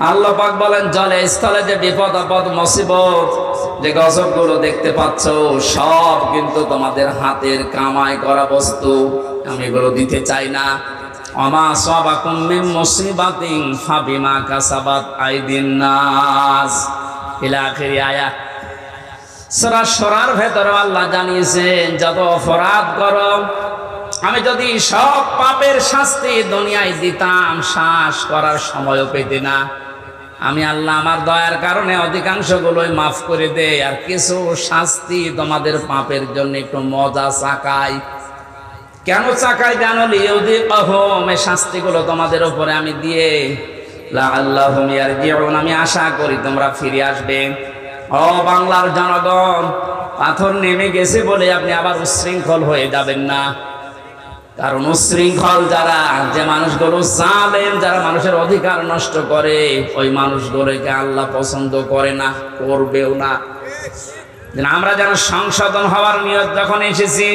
আল্লাহ পাক বলেন, জলে স্থলে যে বিপদ, আপদ, মুসিবত, যে গজবগুলো দেখতে পাচ্ছ, সব কিন্তু তোমাদের হাতের কামাই করা বস্তু। আমি এগুলো দিতে চাই না। অমা সবাকুম মিন মুসিবাতিন ফাবিমা কাসাবাত আইদিন নাস। ইলা আখিরি আয়াত। সরা সরার ভেতরে আল্লাহ জানিয়েছেন, যত অপরাধ করো, আমি যদি সব পাপের শাস্তি দুনিয়ায় দিতাম, শ্বাস করার সময়ও পেতে না। আমি আল্লাহ আমার দয়ার কারণে অধিকাংশ গুলোই মাফ করে দে আর কিছু শাস্তি তোমাদের পাপের জন্য একটু মজা চাকাই কেন চাকাই জানো লিউদি কহম এই শাস্তিগুলো তোমাদের উপরে আমি দিয়ে। আল্লাহ আমি আশা করি তোমরা ফিরে আসবে। ও বাংলার জনগণ, পাথর নেমে গেছে বলে আপনি আবার উচ্ছৃঙ্খল হয়ে যাবেন না। কারণ উচ্ছৃঙ্খল যারা, যে মানুষগুলো জালেন যারা মানুষের অধিকার নষ্ট করে, ওই মানুষগুলোকে আল্লাহ পছন্দ করে না, করবেও না। আমরা যেন সংশোধন হওয়ার নিয়ত যখন এসেছি,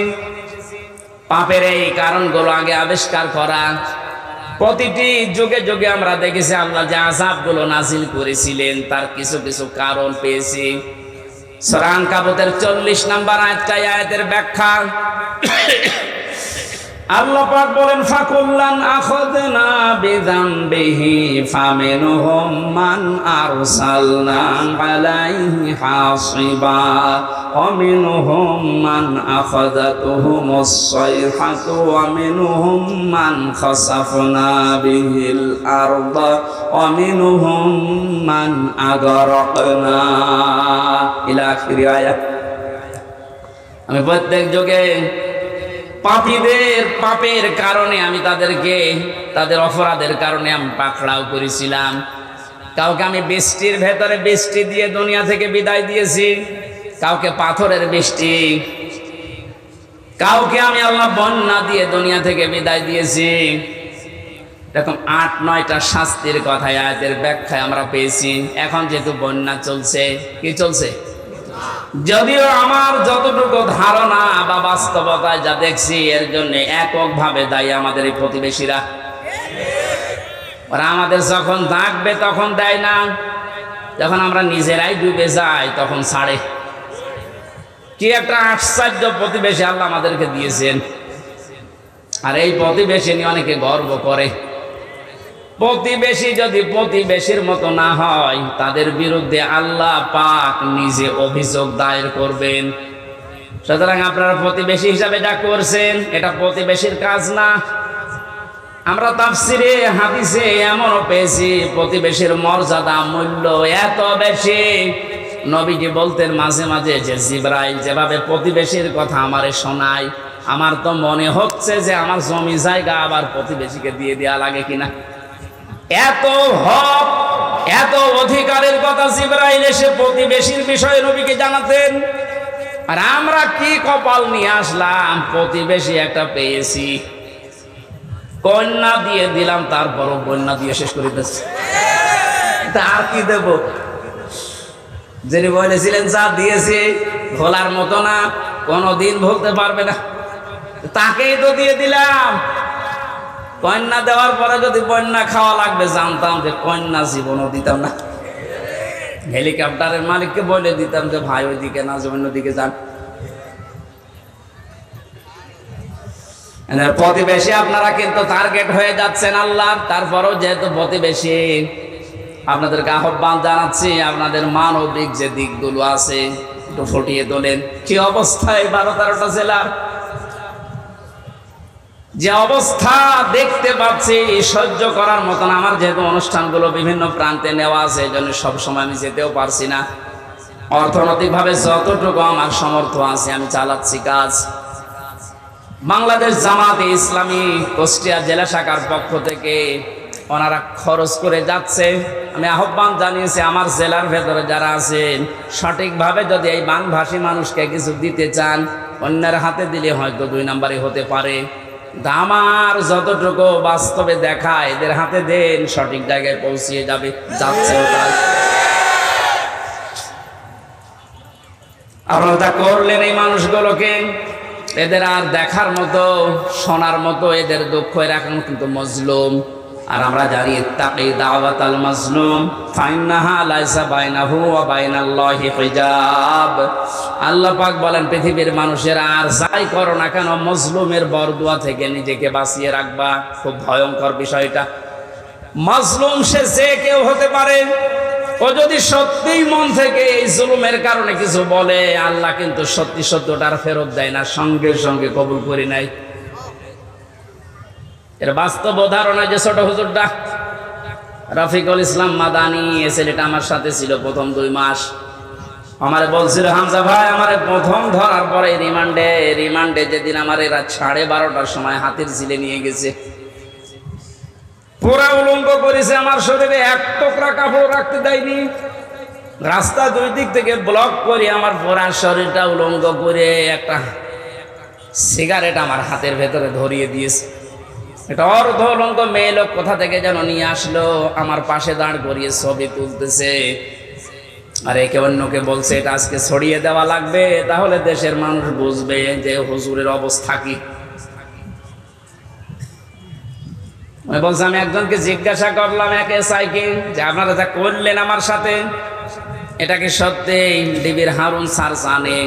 পাপের এই কারণগুলো আগে আবিষ্কার করা। প্রতিটি যুগে যুগে আমরা দেখেছি, আল্লাহ যে আজাবগুলো নাজিল করেছিলেন, তার কিছু কিছু কারণ পেয়েছি। সরান চল্লিশ নাম্বার আয়াতটাই আয়াতের ব্যাখ্যা। আল্লাহ পাক বলেন, ফাকুল্লান আখাযনা বিযামবিহি ফামিনহুম মান আরসালনা আলাইহি হাসিবা ওয়া মিনহুম মান আখাযাতুহুমুস সাইহাতু ওয়া মিনহুম মান খাসাফনা বিহিল আরদা ওয়া মিনহুম মান আগরাকনা ইলা আমি প্রত্যেক যুগে পাপীদের পাপের কারণে আমি তাদেরকে, তাদের অপরাধের কারণে আমি পাকড়াও করেছিলাম। কাউকে আমি বৃষ্টির ভেতরে বৃষ্টি দিয়ে দুনিয়া থেকে বিদায় দিয়েছি। কাউকে পাথরের বৃষ্টি। কাউকে আমি আল্লাহ বন্যা দিয়ে দুনিয়া থেকে বিদায় দিয়েছি। এরকম আট, নয়টা শাস্তির কথায় আয়াতের ব্যাখ্যায় আমরা পেয়েছি। এখন যেহেতু বন্যা চলছে, কি চলছে? যদিও আমার যতটুকু ধারণা বা বাস্তবতায় যা দেখছি, এর জন্য এককভাবে দায়ী আমাদের এই প্রতিবেশীরা। ওরা আমাদের যখন ডাকবে, তখন দেয় না। যখন আমরা নিজেরাই ডুবে যাই, তখন ছাড়ে। কি একটা আশ্চর্য প্রতিবেশী আল্লাহ আমাদেরকে দিয়েছেন। আর এই প্রতিবেশী নিয়ে অনেকে গর্ব করে। প্রতিবেশী যদি প্রতিবেশীর মতো না হয়, তাদের বিরুদ্ধে আল্লাহ পাক নিজে অভিযোগ দায়ের করবেন। সুতরাং আপনারা প্রতিবেশী হিসাবে যা করছেন, এটা প্রতিবেশীর কাজ না। আমরা তাফসিরে, হাদিসে এমনও পেয়েছি, প্রতিবেশীর মর্যাদা মূল্য এত বেশি। নবীজি বলতেন মাঝে মাঝে যে, জিব্রাইল যেভাবে প্রতিবেশীর কথা আমারে শোনায়, আমার তো মনে হচ্ছে যে আমার জমি জায়গা আবার প্রতিবেশীকে দিয়ে দেওয়া লাগে কিনা? এত হক, এত অধিকারের কথা জিব্রাইল এসে প্রতিবেশীর বিষয়ে নবীকে জানাতেন। আর আমরা কি কপাল নিয়ে আসলাম? প্রতিবেশী একটা পেয়েছি। কন্যা দিয়ে দিলাম, তারপরও কন্যা দিয়ে শেষ করে দিচ্ছে আর কি দেব? যিনি বলেছিলেন, যা দিয়েছি, ভোলার মতো না, কোনোদিন ভুলতে পারবে না। তাকেই তো দিয়ে দিলাম। কন্যা দেওয়ার পরে যদি কন্যা খাওয়া লাগবে, জানতাম যে কন্যা জীবনও দিতাম না। হেলিকপ্টারের মালিককে বলে দিতাম যে, ভাই, ওইদিকে না অন্য দিকে যান। প্রতিবেশী, আপনারা কিন্তু টার্গেট হয়ে যাচ্ছেন আল্লাহ। তারপরও যেহেতু প্রতিবেশী, আপনাদেরকে আহ্বান জানাচ্ছি, আপনাদের মানবিক যে দিকগুলো আছে, একটু ফুটিয়ে তোলেন। কি অবস্থায় বারো তেরোটা জেলার যে অবস্থা দেখতে পাচ্ছি, সহ্য করার মতন আমার যেহেতু অনুষ্ঠানগুলো বিভিন্ন প্রান্তে নেওয়া আছে এই জন্য সবসময় আমি যেতেও পারছি না। অর্থনৈতিকভাবে যতটুকু আমার সমর্থ আছে, আমি চালাচ্ছি কাজ। বাংলাদেশ জামাতে ইসলামী কুষ্টিয়া জেলা শাখার পক্ষ থেকে ওনারা খরচ করে যাচ্ছে। আমি আহ্বান জানিয়েছি, আমার জেলার ভেতরে যারা আছেন, সঠিকভাবে যদি এই বানভাসী মানুষকে কিছু দিতে চান, অন্যের হাতে দিলে হয়তো দুই নাম্বারে হতে পারে। আমার যতটুকু বাস্তবে দেখা এদের হাতে দেন, সঠিক জায়গায় পৌঁছিয়ে যাবে, যাচ্ছে আপনারা তা করলেন এই মানুষগুলোকে, এদের আর দেখার মতো, শোনার মতো এদের দুঃখ এরা এখন কিন্তু মজলুম। আর আমরা জানি তাকে দাওয়াত আল মাজলুম ফাইন্নাহা লাইসা বাইনাহু ওয়া বাইনাল্লাহি হিজাব। আল্লাহ পাক বলেন, পৃথিবীর মানুষের আর যাই করো না কেন, মজলুমের বরদুয়া থেকে নিজেকে বাঁচিয়ে রাখবা। খুব ভয়ঙ্কর বিষয়টা। মাজলুম সে যে কেউ হতে পারে, ও যদি সত্যিই মন থেকে এই জুলুমের কারণে কিছু বলে, আল্লাহ কিন্তু সত্যি সত্যটার ফেরত দেয় না, সঙ্গে সঙ্গে কবুল করি নাই। এর বাস্তব ধারণা যে ছোট হুজুরটা রফিকুল ইসলাম মাদানি এ ছেলেটা আমার সাথে ছিল প্রথম দুই মাস। আমারে বলছিল, হামজা ভাই, আমারে প্রথম ধরার পরে রিমান্ডে রিমান্ডে যেদিন আমার এরা সাড়ে বারোটার সময় হাতির ঝিলে নিয়ে গেছে। পুরা উলঙ্গ করেছে আমার শরীরে, এক টুকরা কাপড় রাখতে দেয়নি। রাস্তা দুই দিক থেকে ব্লক করে আমার পুরা শরীরটা উলঙ্গ করে একটা সিগারেট আমার হাতের ভেতরে ধরিয়ে দিয়েছে। এটা অর্ধ উলঙ্গ মেয়ে লোক কোথা থেকে যেন নিয়ে আসলো? আমার পাশে দাঁড় করিয়ে ছবি তুলতেছে। আর একে অন্যকে বলছে, এটা আজকে ছড়িয়ে দেওয়া লাগবে, তাহলে দেশের মানুষ বুঝবে যে হুজুরের অবস্থা কি। বলছি, আমি একজনকে জিজ্ঞাসা করলাম, একে সাইকে, যে আপনারা যা করলেন আমার সাথে এটাকে সত্যি? ডিবির হারুন স্যার জানে।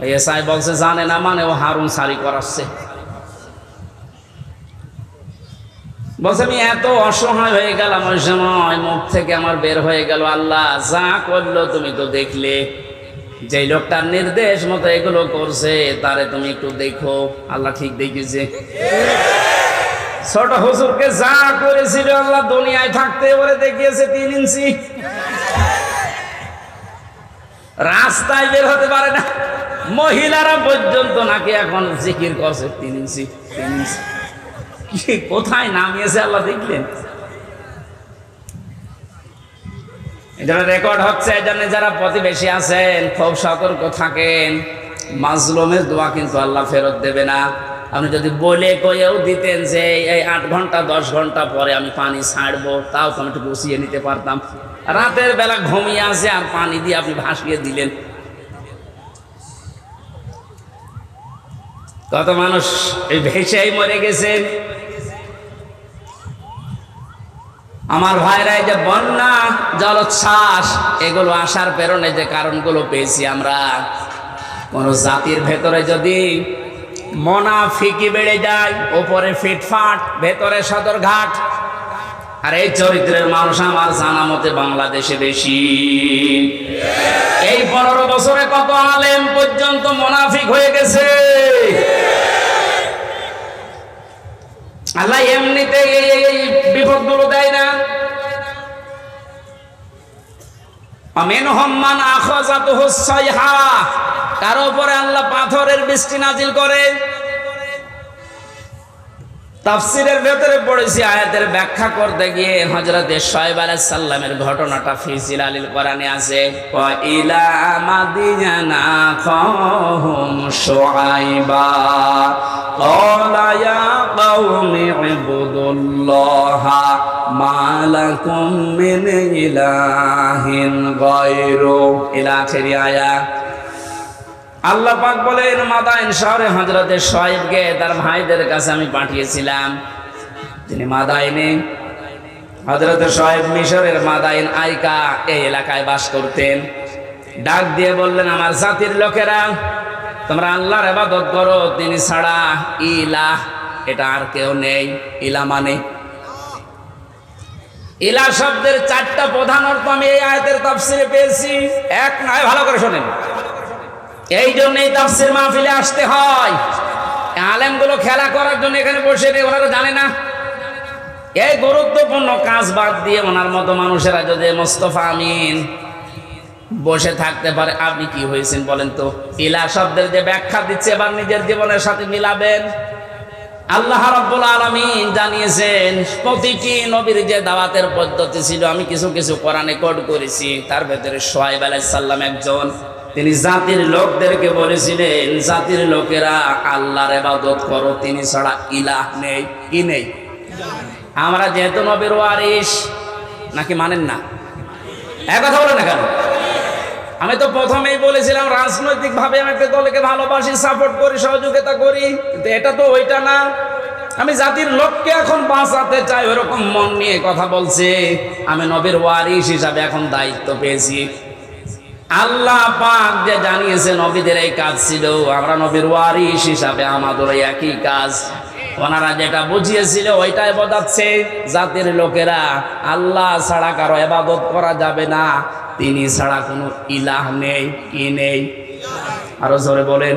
ওই এসআই বলছে, জানে না মানে ও হারুন সারি করাচ্ছে। বলছে, আমি এত অসহায় হয়ে গেলাম ওই সময়, মুখ থেকে আমার বের হয়ে গেল। আল্লাহ যা করল তুমি তো দেখলে। যে লোকটার নির্দেশ মতো এগুলো করছে, তারে তুমি একটু দেখো। আল্লাহ ঠিক দেখেছে ছোট হুজুরকে যা করেছিল আল্লাহ দুনিয়ায় থাকতে ওরে দেখিয়েছে তিন ইঞ্চি। রাস্তায় বের হতে পারে না। মহিলারা পর্যন্ত নাকি এখন জিকির করছে তিন ইঞ্চি তিন ইঞ্চি। কোথায় নামিয়েছে আল্লাহ দেখলেন? এটা রেকর্ড হচ্ছে, এই জন্য যারা প্রতিবেশী আছেন, খুব সতর্ক থাকেন। মাজলুমের দোয়া কিন্তু আল্লাহ ফেরত দেবে না। আপনি যদি বলে কয়েও দিতেন যে, এই আট ঘণ্টা, দশ ঘণ্টা পরে আমি পানি ছাড়বো তাও তো আমি একটু বসিয়ে নিতে পারতাম। রাতের বেলা ঘুমিয়ে আসে আর পানি দিয়ে আপনি ভাসিয়ে দিলেন। কত মানুষ এই ভেসেই মরে গেছে আমার ভাইরা এই যে বন্যা, জলোচ্ছ্বাস, এগুলো আসার প্রেরণে যে কারণগুলো পেয়েছি আমরা। কোন জাতির ভেতরে যদি মনাফিকি বেড়ে যায়, ওপরে ফিটফাট, ভেতরে সদরঘাট, আর এই চরিত্রের মানুষ আমার জানা মতে বাংলাদেশে বেশি। এই পনেরো বছরে কত আলেম পর্যন্ত মোনাফিক হয়ে গেছে? আল্লাহ এমনিতে এই গুলো এই বিপদগুলো দেয় না। কারও উপরে আল্লাহ পাথরের বৃষ্টি নাজিল করে। তাফসিরের ভেতরে পড়েছি, আয়াতের ব্যাখ্যা করতে গিয়ে হজরতে শয়েব আলাইহিস ঘটনাটা ফিজিল আলিল কোরআনে আছে ইলা মাদিয়ানা আল্লাহ পাক বলেন মাদাইন শহরে হজরতের শোয়েবকে তার ভাইদের কাছে আমি পাঠিয়েছিলাম। তিনি মাদাইনে হজরত শোয়েব মিশরের মাদাইন আইকা এই এলাকায় বাস করতেন। ডাক দিয়ে বললেন, আমার জাতির লোকেরা, তোমরা আল্লাহর ইবাদত করো, তিনি ছাড়া ইলাহ, এটা আর কেউ নেই। ইলা মানে? ইলা শব্দের চারটা প্রধান অর্থ আমি এই আয়াতের তাফসিরে পেয়েছি। এক, নয়, ভালো করে শোনেন। এই জন্যই তাফসির মাহফিলে আসতে হয়। আলেমগুলো খেলা করার জন্য এখানে বসে নেই, ওনারা জানে না। এই গুরুত্বপূর্ণ কাজ বাদ দিয়ে ওনার মতো মানুষেরা যদি মোস্তফা আমিন বসে থাকতে পারে, আপনি কি হয়েছেন বলেন তো? ইলা শব্দের যে ব্যাখ্যা দিচ্ছে, এবার নিজের জীবনের সাথে মিলাবেন। আল্লাহ রাব্বুল আলামিন জানিয়েছেন, প্রতিটি নবীর যে দাওয়াতের পদ্ধতি ছিল, আমি কিছু কিছু কোরআনে কোড করেছি, তার ভেতরে সোহাইব আলাইহিস সালাম একজন। তিনি জাতির লোকদেরকে বলেছিলেন, জাতির লোকেরা আল্লাহর এবাদত করো, তিনি ছাড়া ইলাহ নেই, কি নেই? আমরা যেহেতু নবীর ওয়ারিস নাকি মানেন না? এক কথা বলে না কেন? আমি তো প্রথমেই বলেছিলাম রাজনৈতিক ভাবে আমি একটা দলকে ভালোবাসি, সাপোর্ট করি, সহযোগিতা করি, কিন্তু এটা তো ওইটা না। আমি জাতির লোককে এখন বাঁচাতে চাই, ওরকম মন নিয়ে কথা বলছে। আমি নবীর ওয়ারিস হিসাবে এখন দায়িত্ব পেয়েছি। আল্লাহ পাক যে জানিয়েছেন নবীদের এই কাজ ছিল, আমরা নবীর ওয়ারিস হিসাবে আমাদের একই কাজ। ওনারা যেটা বুঝিয়েছিল ওইটাই বোঝাচ্ছে, জাতির লোকেরা আল্লাহ ছাড়া কারও এবাদত করা যাবে না, তিনি ছাড়া কোনো ইলাহ নেই, কি নেই? আরও জোরে বলেন।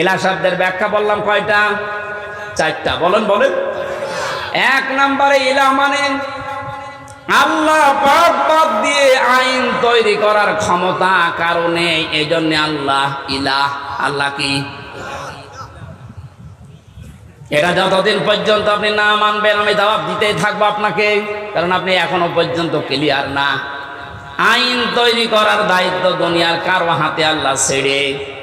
ইলা শব্দের ব্যাখ্যা বললাম কয়টা? চারটা। বলেন বলেন। এক নম্বরে ইলাহ মানে আল্লাহ পাক বাদ দিয়ে আইন তৈরি করার ক্ষমতা কারণে এই জন্য আল্লাহ ইলাহ, আল্লাহ কি? এটা যতদিন পর্যন্ত আপনি না মানবেন, আমি জবাব দিতেই থাকব আপনাকে, কারণ আপনি এখনও পর্যন্ত ক্লিয়ার না। আইন তৈরি করার দায়িত্ব দুনিয়ার কারও হাতে আল্লাহ ছেড়ে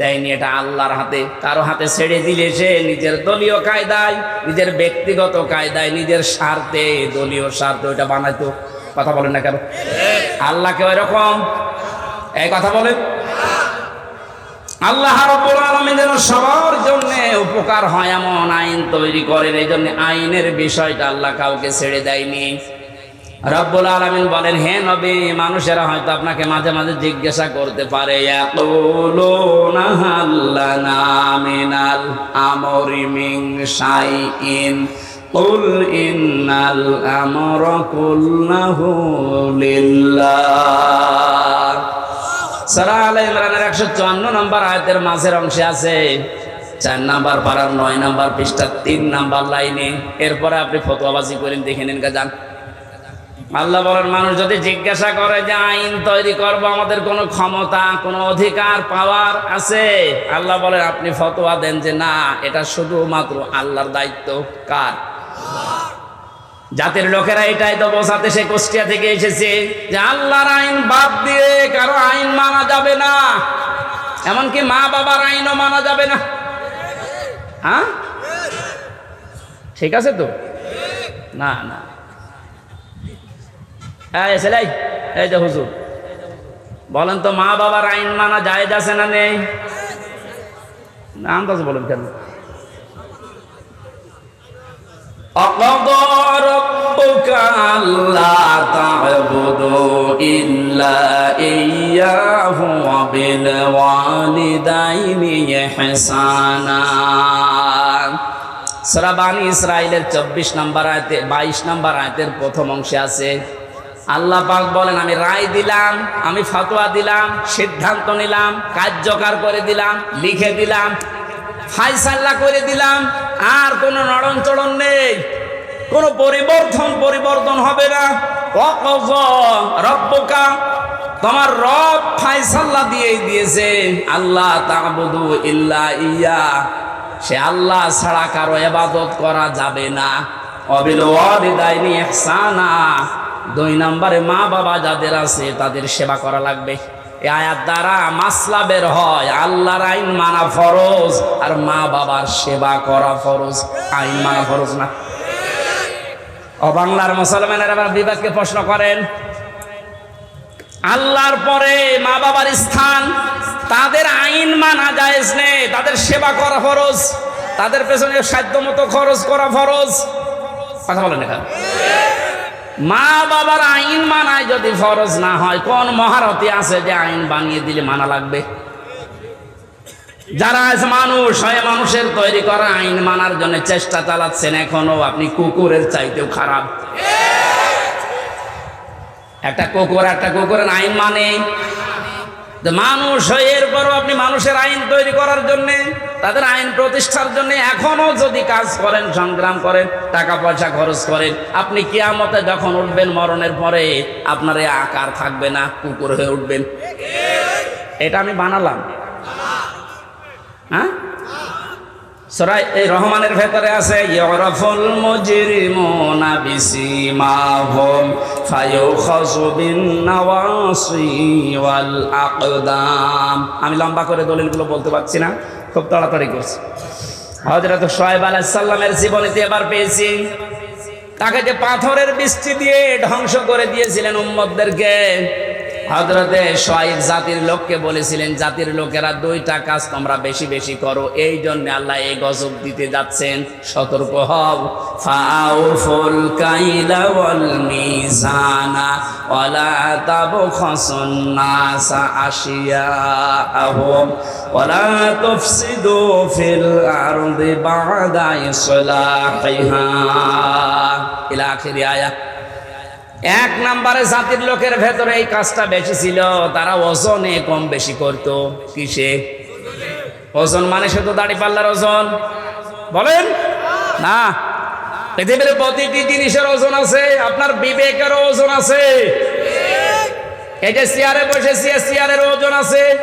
দেয়নি, এটা আল্লাহর হাতে। কারও হাতে ছেড়ে দিলে সে নিজের দলীয় কায়দায়, নিজের ব্যক্তিগত কায়দায়, নিজের স্বার্থে দলীয় স্বার্থে ওইটা বানাইতো। কথা বলেন না কেন? আল্লাহকে ওই রকম এই কথা বলেন। আল্লাহ রাব্বুল সবার জন্য উপকার হয়, এমন আইন তৈরি করেন এই জন্য আইনের বিষয়টা আল্লাহ কাউকে ছেড়ে দেয়নি। রব্বুল আলামিন বলেন হে নবী মানুষেরা হয়তো আপনাকে মাঝে মাঝে জিজ্ঞাসা করতে পারে ইয়াকুলুনা হাল্লানা মিনাল আমরি মিন শাইইন قل إن الأمر كله لله সারা আল ইমরানের একশো চুয়ান্ন নম্বর আয়তের মাঝের অংশে আছে চার নাম্বার পাড়ার নয় নাম্বার পৃষ্ঠার তিন নাম্বার লাইনে এরপরে আপনি ফতোয়াবাজি করেন দেখে নিন কা যান আল্লাহ বলেন, মানুষ যদি জিজ্ঞাসা করে যে আইন তৈরি করব, আমাদের কোনো ক্ষমতা, কোনো অধিকার, পাওয়ার আছে? আল্লাহ বলেন, আপনি ফতোয়া দেন যে না, এটা শুধুমাত্র আল্লাহর দায়িত্ব। কার? জাতির লোকেরা এটাই তো বোঝাতে, সে কুষ্টিয়া থেকে এসেছে যে আল্লাহর আইন বাদ দিয়ে কারও আইন মানা যাবে না। এমনকি মা বাবার আইনও মানা যাবে না। হ্যাঁ? ঠিক আছে তো? না না। হ্যাঁ সেলাই, এই যে হুজুর। বলেন তো মা বাবার আইন মানা জায়েজ আছে না নেই? আন্দাজ বলেন কেন? সারাবানি ইসরায়েলের চব্বিশ নম্বর আয়তে, বাইশ নম্বর আয়তের প্রথম অংশে আছে আল্লাহ পাক বলেন, আমি রায় দিলাম, আমি ফতোয়া দিলাম, সিদ্ধান্ত নিলাম, কার্যকর করে দিলাম, লিখে দিলাম, ফাইসাল্লা করে দিলাম, আর কোনো নড়ন চড়ন নেই। কোনো পরিবর্তন পরিবর্তন হবে না। রব্বকা, তোমার রব ফাইসাল্লা দিয়েই দিয়েছে। আল্লাহ তাবুদু ইল্লা ইয়া। সে আল্লাহ ছাড়া কারও এবাদত করা যাবে না। অবিল ওয়ালিদাইনি ইহসানা। দুই নম্বরে মা বাবা যাদের আছে তাদের সেবা করা লাগবে। আয়াত দ্বারা মাসলা বের হয়, আল্লাহর আইন মানা ফরজ আর মা বাবার সেবা করা ফরজ। আইন মানা ফরজ না। ও বাংলার মুসলমানের আবার বিভাগকে প্রশ্ন করেন, আল্লাহর পরে মা বাবার স্থান, তাদের আইন মানা জায়েজ নেই, তাদের সেবা করা ফরজ, তাদের পেছনে সাধ্য মতো খরচ করা ফরজ। কথা বলেন এখানে। মা বাবার আইন মানায় যদি ফরজ না হয়, কোন মহারতি আছে যে আইন বানিয়ে দিলে মানা লাগবে? যারা আজ মানুষ হয়, মানুষের তৈরি করা আইন মানার জন্য চেষ্টা চালাচ্ছেন, এখনও আপনি কুকুরের চাইতেও খারাপ। একটা কুকুর, একটা কুকুরের আইন মানে? মানুষ হয়ে, এরপরও আপনি মানুষের আইন তৈরি করার জন্য তাদের আইন প্রতিষ্ঠার জন্য এখনও যদি কাজ করেন, সংগ্রাম করেন টাকা পয়সা খরচ করেন, আপনি কিয়ামতে যখন উঠবেন, মরণের পরে আপনার এই আকার থাকবে না, কুকুর হয়ে উঠবেন। এটা আমি বানালাম। হ্যাঁ? সরাই এই রহমানের ভেতরে আছে, ইয়রফুল মুজরিমুনা বিসিমাহুম ফায়ুখাযু বিন নাওয়াসি ওয়াল আকদাম আমি লম্বা করে দলিলগুলো বলতে পারছি না। খুব তাড়াতাড়ি করছে। হজরত সোহেব আলাহিসাল্লামের জীবনীতে এবার পেয়েছি। তাকে যে পাথরের বৃষ্টি দিয়ে ধ্বংস করে দিয়েছিলেন উম্মতদেরকে হজরতে সোয়াইব জাতির লোককে বলেছিলেন, জাতির লোকেরা দুইটা কাজ তোমরা বেশি বেশি করো, এই জন্য আল্লাহ এই গজব দিতে যাচ্ছেন। সতর্ক হও। ফাউফুল কাইলা ওয়াল মিজানা ওয়ালা তাবখাসুন নাসা আশিয়াআহুম ওয়ালা তুফসিদু ফিল আরদি বা'দা ইসলাহিহা। ইলা আখিরি আয়াত। এক নাম্বারে জাতির লোকের ভেতরে এই কাজটা বেশি ছিল, তারা ওজনে কম বেশি করত। কিসে? ওজন মানে শুধু দাড়ি পাল্লার ওজন? বলেন? না। পৃথিবীর প্রতিটি জিনিসের ওজন আছে, আপনার বিবেকের ওজন আছে। এই যে চেয়ারে বসেছি চেয়ারের ওজন আছে।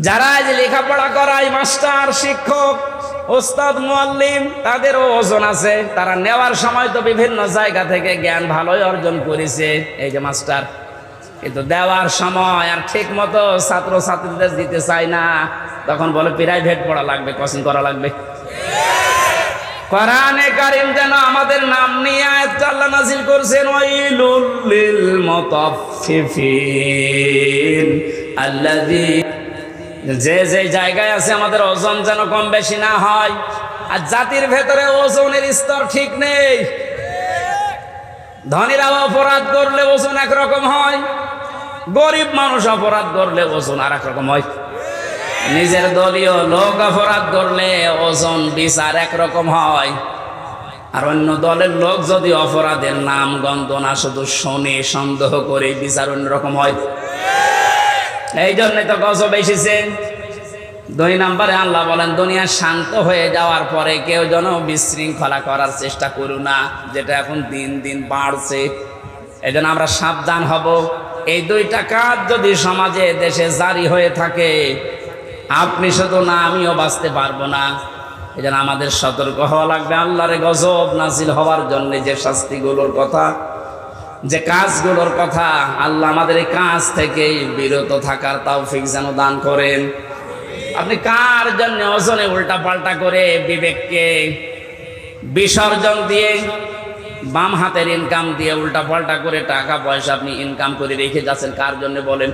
যারা লেখাপড়া করায় মাস্টার, শিক্ষক ওস্তাদ মুয়াল্লিম তাদেরও ওজন আছে, তারা নেওয়ার সময় তো বিভিন্ন জায়গা থেকে জ্ঞান ভালোই অর্জন করেছে। এই যে মাস্টার, কিন্তু দেওয়ার সময় আর ঠিক মতো ছাত্র ছাত্রীদের দিতে চায় না। তখন বলে প্রাইভেট পড়া লাগবে কোচিং করা লাগবে। কোরআনে কারিম যেন আমাদের নাম নিয়ে আল্লাহ করছেন যে যে জায়গায় আছে আমাদের ওজন যেন কম বেশি না হয়, আর জাতির ভেতরে ওজনের স্তর ঠিক নেই। ধনীরা অপরাধ করলে ওজন একরকম হয়, গরিব মানুষ অপরাধ করলে ওজন আর রকম হয়। নিজের দলীয় লোক অপরাধ করলে ওজন বিচার একরকম হয়। আর অন্য দলের লোক যদি অপরাধের নাম, গন্ধ না, শুধু শোনে সন্দেহ করে বিচার অন্যরকম হয়। এই জন্যই তো গজব এসেছে। দুই নম্বরে আল্লাহ বলেন, দুনিয়া শান্ত হয়ে যাওয়ার পরে কেউ যেন বিশৃঙ্খলা করার চেষ্টা করু না, যেটা এখন দিন দিন বাড়ছে। এই জন্য আমরা সাবধান হব। এই দুইটা কাজ যদি সমাজে, দেশে জারি হয়ে থাকে, আপনি শুধু না, আমিও বাঁচতে পারব না। এই জন্য আমাদের সতর্ক হওয়া লাগবে। আল্লাহরে গজব নাজিল হওয়ার জন্য যে শাস্তিগুলোর কথা যে কাজগুলোর কথা আল্লাহ আমাদের এই কাজ থেকে বিরত থাকার তৌফিক যেন দান করেন। আপনি কার জন্য ওজনে উল্টা পাল্টা করে বিবেককে বিসর্জন দিয়ে বাম হাতের ইনকাম দিয়ে উল্টা পাল্টা করে টাকা পয়সা আপনি ইনকাম করে রেখে যাচ্ছেন, কার জন্য বলেন?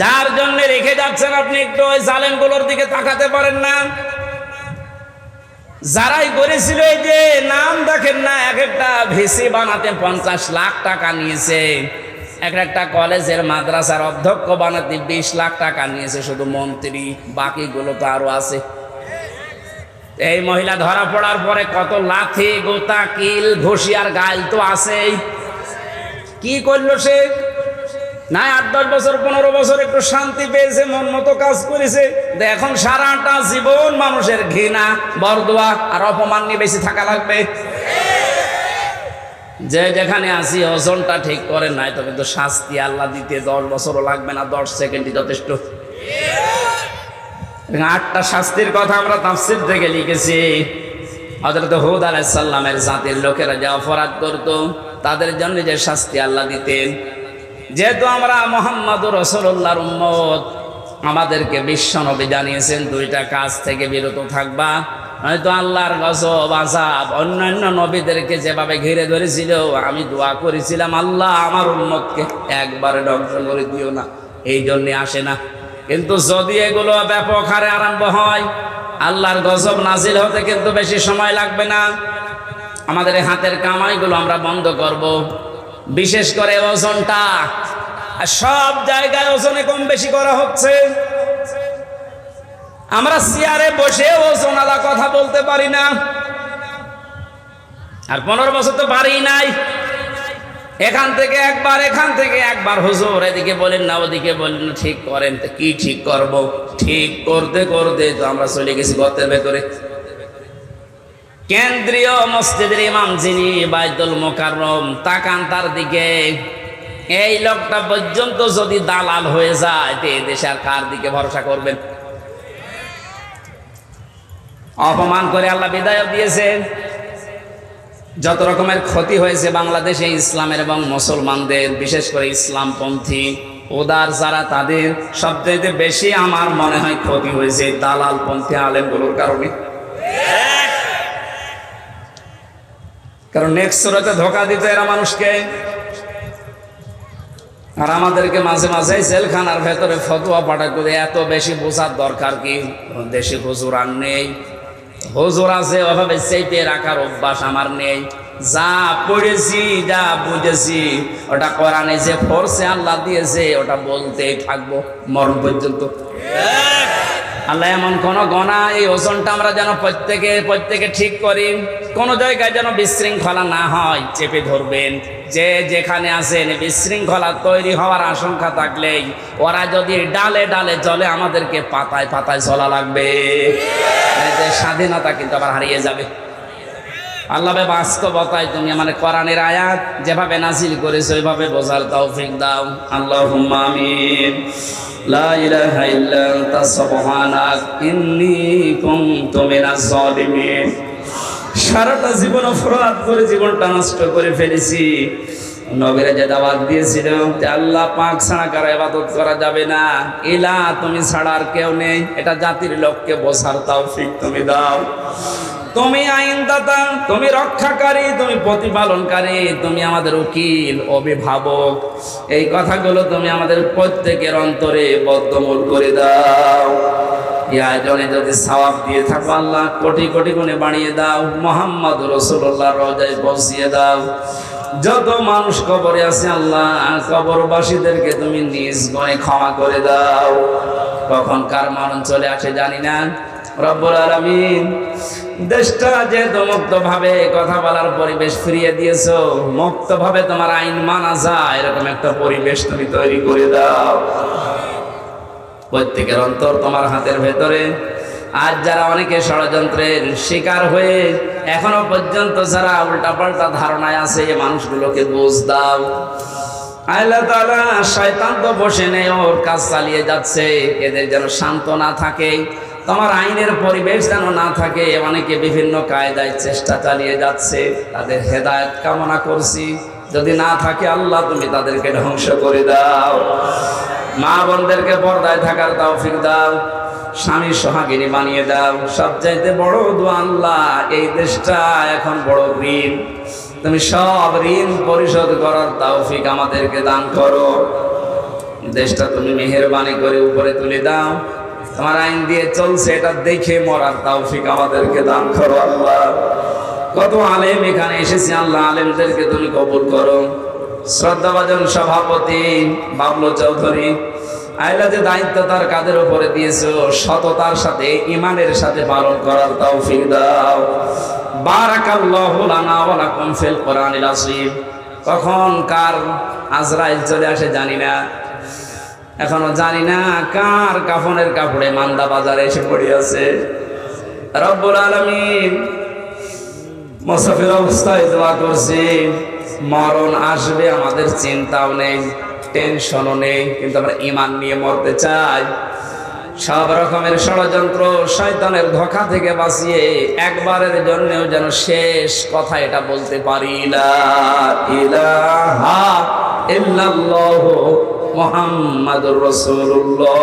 যার জন্য রেখে যাচ্ছেন আপনি একটু ওই জালেমগুলোর দিকে তাকাতে পারেন না। যারাই করেছিল এই যে নাম দেখেন না, এক একটা ভিসি বানাতে পঞ্চাশ লাখ টাকা নিয়েছে। এক একটা কলেজের মাদ্রাসার অধ্যক্ষ বানাতে বিশ লাখ টাকা নিয়েছে, শুধু মন্ত্রী, বাকিগুলো তো আরও আছে। এই মহিলা ধরা পড়ার পরে কত লাথি, গোতা, কিল ঘুষিয়ার গাইল তো আছেই। কি করল সে? না আট, দশ বছর, পনেরো বছর একটু শান্তি পেয়েছে, মন মতো কাজ করেছে। কিন্তু এখন সারাটা জীবন মানুষের ঘৃণা, বরদোয়া আর অপমান নিয়ে বেশি থাকা লাগবে। যে যেখানে আসি ওজনটা ঠিক করে নাই তো শাস্তি আল্লাহ দিতে দশ বছরও লাগবে না, দশ সেকেন্ডই যথেষ্ট। আটটা শাস্তির কথা আমরা তাফসির থেকে লিখেছি। হজরত হুদ আলাইসাল্লামের জাতির লোকেরা যে অপরাধ করত, তাদের জন্য যে শাস্তি আল্লাহ দিতেন যেহেতু আমরা মোহাম্মদ রসল্লাহর উম্মত, আমাদেরকে বিশ্ব নবী জানিয়েছেন দুইটা কাজ থেকে বিরত থাকবা। হয়তো আল্লাহর গজব আজাব অন্যান্য নবীদেরকে যেভাবে ঘিরে ধরেছিল, আমি দোয়া করেছিলাম, আল্লাহ আমার উম্মতকে একবারে ধ্বংস করে দিও না, এই জন্যে আসে না। কিন্তু যদি এগুলো ব্যাপক হারে আরম্ভ হয়, আল্লাহর গজব নাজিল হতে কিন্তু বেশি সময় লাগবে না। আমাদের হাতের কামাইগুলো আমরা বন্ধ করব। বিশেষ করে ওজনটা। সব জায়গায় ওজনে কম বেশি করা হচ্ছে। আমরা চেয়ারে বসে ওজন আলা কথা বলতে পারি না। আর পনেরো বছর তো পারি নাই। এখান থেকে একবার, এখান থেকে একবার। হুজুর, এদিকে বলেন না, ওদিকে বলেন ঠিক করেন কি ঠিক করব? ঠিক করতে করতে তো আমরা চলে গেছি গর্তের ভেতরে। কেন্দ্রীয় মসজিদের ইমাম যিনি বাইতুল মোকাররম, তাকান তার দিকে। এই লোকটা পর্যন্ত যদি দালাল হয়ে যায়, তো দেশে আর কার দিকে ভরসা করবেন? অপমান করে আল্লাহ বিদায় দিয়েছেন। যত রকমের ক্ষতি হয়েছে বাংলাদেশে ইসলামের এবং মুসলমানদের, বিশেষ করে ইসলামপন্থী ওদার যারা তাদের সবচেয়ে বেশি আমার মনে হয় ক্ষতি হয়েছে দালাল পন্থী আলেমগুলোর কারণে। কারণ নেক্সট ধোকা দিত এরা মানুষকে। আর আমাদেরকে মাঝে মাঝে জেলখানার ভেতরে ফতুয়া পাঠা করে এত বেশি বোঝার দরকার কি? দেশি দেশে হুজুর আর নেই। হুজুর আছে, ওভাবে চেপে রাখার অভ্যাস আমার নেই। যা পড়েছি, যা বুঝেছি, ওটা কোরআনে যে ফোর্সে আল্লাহ দিয়েছে, ওটা বলতেই থাকব মরণ পর্যন্ত। আল্লাহ এমন কোন গণা, এই ওজনটা আমরা যেন প্রত্যেকে প্রত্যেকে ঠিক করি, কোন জায়গায় যেন বিশৃঙ্খলা না হয়, চেপে ধরবেন। যে যেখানে আছেন, বিশৃঙ্খলা তৈরি হওয়ার আশঙ্কা থাকলেই ওরা যদি ডালে ডালে চলে আমাদেরকে পাতায় পাতায় চলা লাগবে। স্বাধীনতা কিন্তু আবার হারিয়ে যাবে। আল্লাহ বাস্তবতায় তুমি মানে কোরআনের আয়াত যেভাবে নাজিল করেছ, ওইভাবে বোঝার তৌফিক দাও। আল্লাহ লা ইলাহা ইল্লা আনতা, সুবহানাক, ইন্নী কুনতু মিনাজ জালিমিন। সারাটা জীবন অপরাধ করে জীবনটা নষ্ট করে ফেলেছি। নবীরা যে দাওয়াত দিয়েছিল আল্লাহ পাক ছাড়া কারও ইবাদত করা যাবে না। ইলা, তুমি ছাড়া আর কেউ নেই। এটা জাতির লোককে বোঝার তৌফিক তুমি দাও। তুমি আইনদাতা, তুমি রক্ষাকারী, তুমি প্রতিপালনকারী, তুমি আমাদের উকিল, অভিভাবক। এই কথাগুলো তুমি আমাদের প্রত্যেকের অন্তরে বদ্ধমূল করে দাও। আয়োজনে যদি সওয়াব দিয়ে থাকো, আল্লাহ কোটি কোটি গুণে বাড়িয়ে দাও। মোহাম্মদ রসুল্লাহ রজায় পৌঁছিয়ে দাও। যত মানুষ কবরে আছে, আল্লাহ কবরবাসীদেরকে তুমি নিজ গণে ক্ষমা করে দাও। কখন কার মরণ চলে আসে জানি না। রব্বুল আলামিন, দেশটা যে মুক্ত ভাবে কথা বলার পরিবেশ ফিরিয়ে দিয়েছ মুক্ত ভাবে তোমার আইন মানা যায়, এরকম একটা পরিবেশ তুমি তৈরি করে দাও। প্রত্যেকের অন্তর তোমার হাতের ভেতরে। আজ যারা অনেকে ষড়যন্ত্রের শিকার হয়ে এখনও পর্যন্ত যারা উল্টাপাল্টা ধারণায় আছে মানুষগুলোকে বুঝ দাও। আল্লাহ তাআলা শয়তান তো বসে নেই, ওর কাজ চালিয়ে যাচ্ছে। এদের যেন শান্ত না থাকে। তোমার আইনের পরিবেশ যেন না থাকে, অনেকে বিভিন্ন কায়দায় চেষ্টা চালিয়ে যাচ্ছে, তাদের হেদায়েত কামনা করছি। যদি না থাকে আল্লাহ, তুমি তাদেরকে ধ্বংস করে দাও। মা বোনদেরকে পর্দায় থাকার তৌফিক দাও, স্বামী সোহাগিনী বানিয়ে দাও। সবচাইতে বড় দোয়া আল্লাহ, এই দেশটা এখন বড় ঋণ। তুমি সব ঋণ পরিশোধ করার তৌফিক আমাদেরকে দান করো। দেশটা তুমি মেহেরবানি করে উপরে তুলে দাও। তোমার আইন দিয়ে চলছে, এটা দেখে মরার তৌফিক আমাদেরকে দান করো আল্লাহ। কত আলেম এখানে এসেছে, আল্লাহ আলেমদেরকে তুমি কবুল করো। শ্রদ্ধাভাজন সভাপতি বাবলু চৌধুরী আইলা যে দায়িত্ব তার কাদের উপরে দিয়েছ, সততার সাথে, ইমানের সাথে পালন করার তৌফিক দাও। বারাকাল্লাহু লানা কখন কার আজরাইল চলে আসে জানি না। এখনও জানি না কার কাফনের কাপড়ে মান্দা বাজারে এসে পড়ে আছে রব্বুল আলামিন মুসাফির অবস্থায় দোয়া করছি, মরণ আসবে আমাদের চিন্তাও নেই, টেনশনও নেই, কিন্তু আমরা ইমান নিয়ে মরতে চাই। সব রকমের ষড়যন্ত্র শয়তানের ধোকা থেকে বাঁচিয়ে একবারের জন্যও যেন শেষ কথা এটা বলতে পারি লা ইলাহা ইল্লাল্লাহু। মুহাম্মাদুর রাসূলুল্লাহ